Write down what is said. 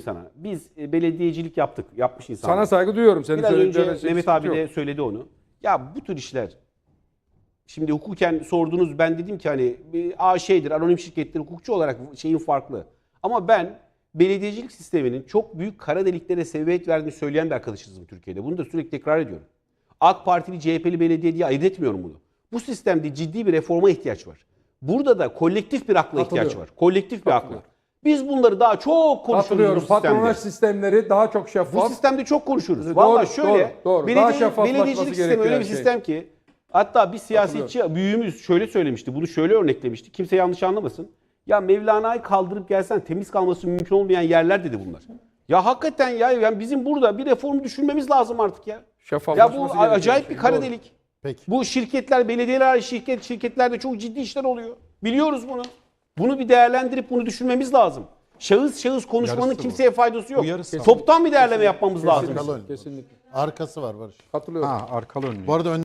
söyleyeyim sana. Biz e, belediyecilik yaptık. Yapmış insanlar. Sana saygı duyuyorum. Senin Biraz önce Mehmet abi de söyledi onu. Ya bu tür işler şimdi hukuken sordunuz ben dedim ki hani bir A şeydir anonim şirkettir hukukçu olarak şeyin farklı. Ama ben belediyecilik sisteminin çok büyük kara deliklere sebebiyet verdiğini söyleyen bir arkadaşızım Türkiye'de. Bunu da sürekli tekrar ediyorum. AK Partili, CHP'li belediye diye ayırt etmiyorum bunu. Bu sistemde ciddi bir reforma ihtiyaç var. Burada da kolektif bir akla ihtiyaç var. Kolektif bir akla. Biz bunları daha çok Katılıyorum. sistemde. Patronaj sistemleri daha çok Bu şeffaf. sistemde çok konuşuruz. Doğru, Valla doğru, şöyle doğru. Daha belediye- şeffaflaşması belediyecilik sistemi öyle bir şey. sistem ki hatta bir siyasetçi büyüğümüz şöyle söylemişti. Bunu şöyle örneklemişti. Kimse yanlış anlamasın. Ya Mevlana'yı kaldırıp gelsen temiz kalması mümkün olmayan yerler dedi bunlar. Ya hakikaten ya yani bizim burada bir reform düşünmemiz lazım artık ya. Ya Şeffaflaşması bu acayip bir şey. kara Doğru. delik. Peki. Bu şirketler, belediyeler, şirket, şirketlerde çok ciddi işler oluyor. Biliyoruz bunu. Bunu bir değerlendirip bunu düşünmemiz lazım. Şahıs şahıs konuşmanın Yarısı bu. kimseye faydası yok. Bu yarısı. Toptan bir değerleme yapmamız lazım. Arkası var Barış. Katılıyorum. Ha arkalı önlü. Bu arada ön